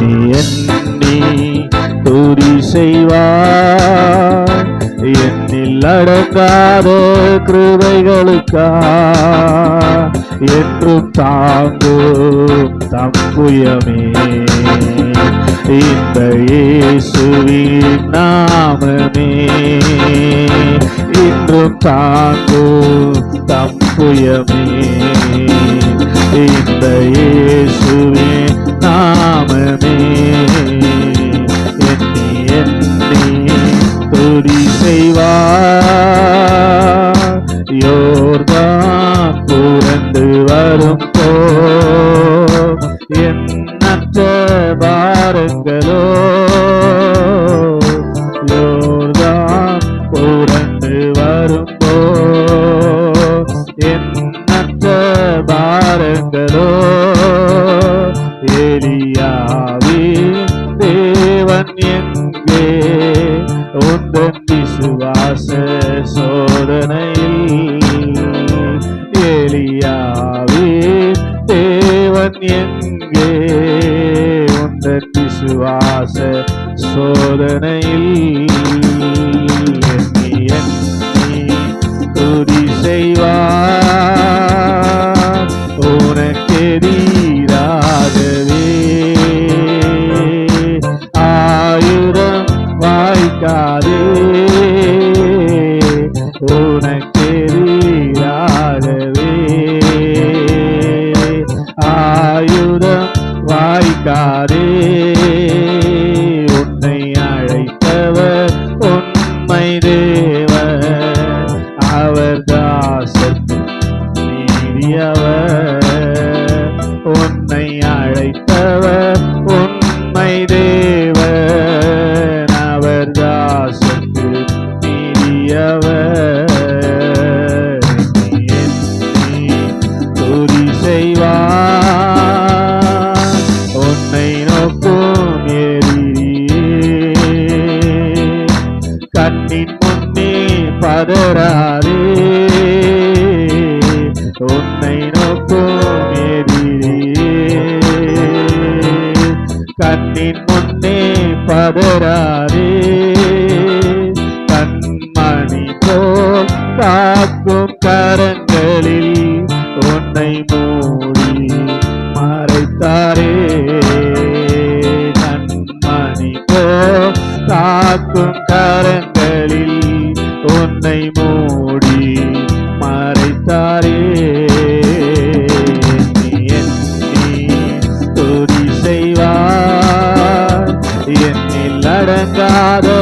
எண்ணி எண்ணி துதி செய்வார். என்னில் அடங்காத கிருபைகளுக்கா என்றும் தாங்கும் தம்புயமே. இந்த இயேசுவின் நாமமே. இன்றும் தாங்கும் தம்புயமே. இந்த இயேசுவின் எண்ணற்ற பாருங்களோ? யோர்தான் புரண்டு வரும்போ? என் எண்ணற்ற பாருங்களோ? எலியாவே தேவன் எங்கே? உந்தன் விசுவாசே விசுவாச சோதனையில் துதி செய்வார். உனக்கெதிராகவே ஆயுதம் வாய்க்காதே. உனக்கு கண்ணே பதறாதே. உன்னை நோக்கும் எதிரே. கண்ணின் முன்னே பதறாதே. கண்மணி போல் காக்கும் கரை இறங்காதோ